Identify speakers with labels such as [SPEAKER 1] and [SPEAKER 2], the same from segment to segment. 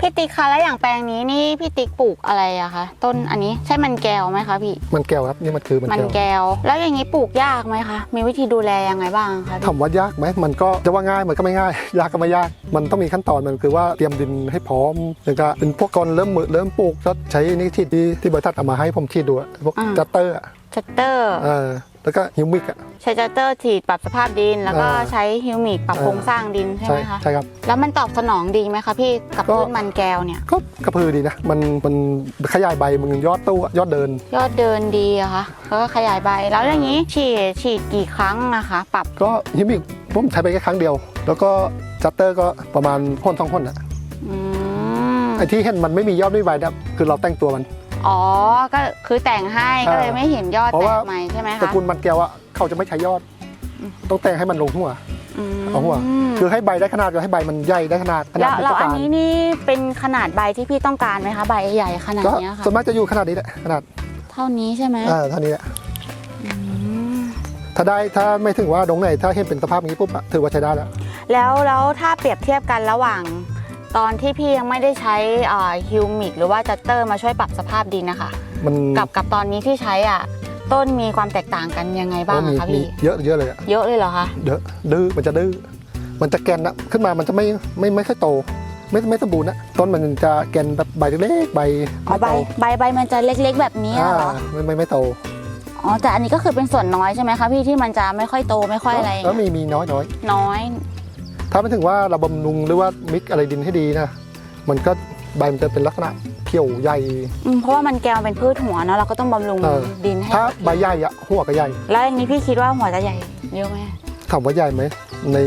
[SPEAKER 1] พี่ติ๊กคะแล้วอย่างแปลงนี้นี่พี่ติ๊กปลูกอะไรอะคะต้นอันนี้ใช่มันแก้วไหมคะพี่
[SPEAKER 2] มันแก้วครับนี่มันคือมัน
[SPEAKER 1] มัน
[SPEAKER 2] แก้ว
[SPEAKER 1] แก้วแล้วอย่างนี้ปลูกยากไหมคะมีวิธีดูแลยังไงบ้างคะพี่
[SPEAKER 2] ถามว่ายากไหมมันก็จะว่าง่ายมันก็ไม่ง่าย ยากก็ไม่ยาก มันต้องมีขั้นตอนมันคือว่าเตรียมดินให้พร้อมแล้วก็เป็นพวกก่อนเริ่มมือเริ่มปลูกก็ใช้นี่ที่ที่ที่บริษัทเอามาให้ผมฉีดดูอะพวกจัตเตอร์อะ
[SPEAKER 1] ชัตเตอร์
[SPEAKER 2] เออ แล้วก็ฮิวมิกอะ
[SPEAKER 1] ใช้ชัตเตอร์ฉีดปรับสภาพดิน แล้วก็
[SPEAKER 2] อ่า
[SPEAKER 1] ใช้ฮิวมิกปรับ
[SPEAKER 2] อ่า
[SPEAKER 1] โครงสร้างดินใช่
[SPEAKER 2] ใช่
[SPEAKER 1] ไหมคะ
[SPEAKER 2] ใช่ครับ
[SPEAKER 1] แล้วมันตอบสนองดีไหมคะพี่กับ
[SPEAKER 2] ก็
[SPEAKER 1] พืชมันแก้วเนี่ย
[SPEAKER 2] ก็กระพือดีนะ มันมันขยายใบมึงยอดตู้อะยอดเดิน
[SPEAKER 1] ยอดเดินดีอะคะแล้วก็ขยายใบแล้วอย่างนี้ฉีดฉีดกี่ครั้งนะคะปรับ
[SPEAKER 2] ก็ฮิมิกผมใช้ไปแค่ครั้งเดียว แล้วก็จัตเตอร์ก็ประมาณพ่นสองพ่นอะ
[SPEAKER 1] อืม
[SPEAKER 2] ไอ้ที่เห็นมันไม่มียอดไม่ใบนะคือเราแต่งตัวมัน
[SPEAKER 1] อ๋อ ก็คือแต่งให้
[SPEAKER 2] อ่า
[SPEAKER 1] ก็เลยไม่เห็นยอด
[SPEAKER 2] เพราะ
[SPEAKER 1] แต
[SPEAKER 2] ว่า
[SPEAKER 1] กใหม่ใช่ไหม
[SPEAKER 2] ตระ
[SPEAKER 1] คะ
[SPEAKER 2] กูลมันแก้วอะเขาจะไม่ใช้ยอด ต้องแต่งให้มันลงหัว
[SPEAKER 1] ม
[SPEAKER 2] เอาหัวคือให้ใบได้ขนาดก็ให้ใบมันใหญ่ได้ขนาดขนา
[SPEAKER 1] แล้
[SPEAKER 2] ด
[SPEAKER 1] ว
[SPEAKER 2] ที่
[SPEAKER 1] แล้ว
[SPEAKER 2] ต้อง
[SPEAKER 1] อัน
[SPEAKER 2] การ
[SPEAKER 1] นี้นี่เป็นขนาดใบที่พี่ต้องการไหมคะใบใหญ่ขนาด
[SPEAKER 2] ก็
[SPEAKER 1] เนี้ยค่ะ
[SPEAKER 2] ส่วนมากจะอยู่ขนาดนี้แหละขนาด
[SPEAKER 1] เท่านี้ใช่ไหม
[SPEAKER 2] อ่าเท่านี้แหละ
[SPEAKER 1] อืม
[SPEAKER 2] ถ้าได้ถ้าไม่ถึงว่าดงไหนถ้าเห็นเป็นสภาพอย่างนี้ปุ๊บอะถือว่าใช้ได้แล้ว
[SPEAKER 1] แล้วแล้วถ้าเปรียบเทียบกันระหว่าง ตอนที่พี่ยังไม่ได้ใช้ฮิวมิกหรือว่าจัตเตอร์มาช่วยปรับสภาพดินนะคะ
[SPEAKER 2] มัน
[SPEAKER 1] กับกับตอนนี้ที่ใช้อะต้นมีความแตกต่างกันยังไงบ้าง
[SPEAKER 2] มี
[SPEAKER 1] อะคะ
[SPEAKER 2] มี
[SPEAKER 1] พี่
[SPEAKER 2] เยอะเยอะเลยอะ
[SPEAKER 1] เยอะเลยเหรอคะ
[SPEAKER 2] เยอะดื้อมันจะดื้อมันจะแกนนะขึ้นมามันจะไม่ไม่ไม่ค่อยโต ไม่ไม่สมบูรณ์นะต้นมันจะแกนแบบใบเล็กๆใบ
[SPEAKER 1] อ๋อ
[SPEAKER 2] ไม่
[SPEAKER 1] ใบ
[SPEAKER 2] โต
[SPEAKER 1] ใบใบมันจะเล็ก ๆ แบบนี้
[SPEAKER 2] อ่า
[SPEAKER 1] เหรอ
[SPEAKER 2] ไม่ไม่ไม่โต
[SPEAKER 1] อ๋อแต่อันนี้ก็คือเป็นส่วนน้อยใช่ไหมคะพี่ที่มันจะไม่ค่อยโตไม่ค่อยอะไร
[SPEAKER 2] แล้วมีมีน้อยน้อย
[SPEAKER 1] น้อย
[SPEAKER 2] ถ้าไม่ถึงว่าเราบำรุงหรือว่ามิกอะไรดินให้ดีนะมันก็ใบมันจะเป็นลักษณะเขียวใหญ่
[SPEAKER 1] อืมเพราะว่ามันแกวเป็นพืชหัวเนาะเราก็ต้องบำรุง
[SPEAKER 2] เออ
[SPEAKER 1] ดินให้
[SPEAKER 2] ถ้าใบใหญ่อะหัวก็ใหญ่
[SPEAKER 1] แล้วอย่างนี้พี่คิดว่าหัวจะใหญ่เยอะไหม
[SPEAKER 2] ถามว่าใหญ่ไหมใน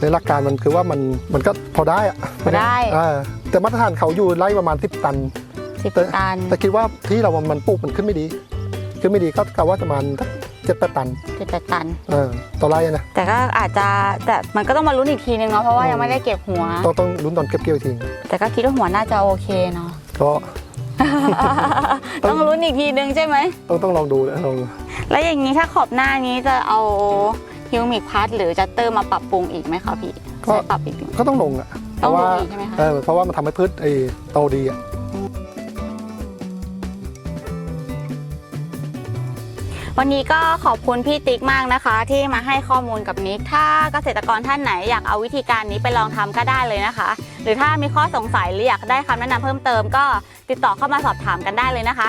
[SPEAKER 2] ในหลักการมันคือว่ามันมันก็พอได้อะ
[SPEAKER 1] พอได้
[SPEAKER 2] อ่าแต่มาตรฐานเขาอยู่ไล่ประมาณ10ตัน
[SPEAKER 1] สิบ
[SPEAKER 2] แต่
[SPEAKER 1] ตัน
[SPEAKER 2] แต่คิดว่าที่เรามันปลูกมันขึ้นไม่ดี ขึ้นไม่ดีก็กะว่าประมาณ เจ็ดแปดตัน
[SPEAKER 1] สิบแปดตัน
[SPEAKER 2] เออต่อไร่อะนะ
[SPEAKER 1] แต่ก็อาจจะแต่มันก็ต้องมาลุ้นอีกทีนึงเนาะเพราะว่ายังไม่ได้เก็บหัว
[SPEAKER 2] ต้องต้องลุ้นตอนเก็บเกี่ยวอีกที
[SPEAKER 1] แต่ก็คิดว่าหัวน่าจะโอเคเนาะ
[SPEAKER 2] ก็
[SPEAKER 1] ต้องลุ้นอีกทีนึงใช่ไหม
[SPEAKER 2] ต้องต้องลองดูนะลองดู
[SPEAKER 1] แล้วอย่างนี้ถ้าขอบหน้านี้จะเอาฮิวมิกพัทหรือจัตเตอร์มาปรับปรุงอีกไหมคะพี่ใช้ปรับอีกไหม
[SPEAKER 2] ก็ต้องลงอะเพ
[SPEAKER 1] ต้อง
[SPEAKER 2] ราะ
[SPEAKER 1] ล
[SPEAKER 2] ว่าง
[SPEAKER 1] อีกใช่ไหมคะ
[SPEAKER 2] เออเพราะว่ามันทำให้พืชไอ้โตดีอะ
[SPEAKER 1] วันนี้ก็ขอบคุณพี่ติ๊กมากนะคะ ที่มาให้ข้อมูลกับนิก ถ้าเกษตรกรท่านไหนอยากเอาวิธีการนี้ไปลองทำก็ได้เลยนะคะ หรือถ้ามีข้อสงสัยหรืออยากได้คำแนะนำเพิ่มเติมก็ติดต่อเข้ามาสอบถามกันได้เลยนะคะ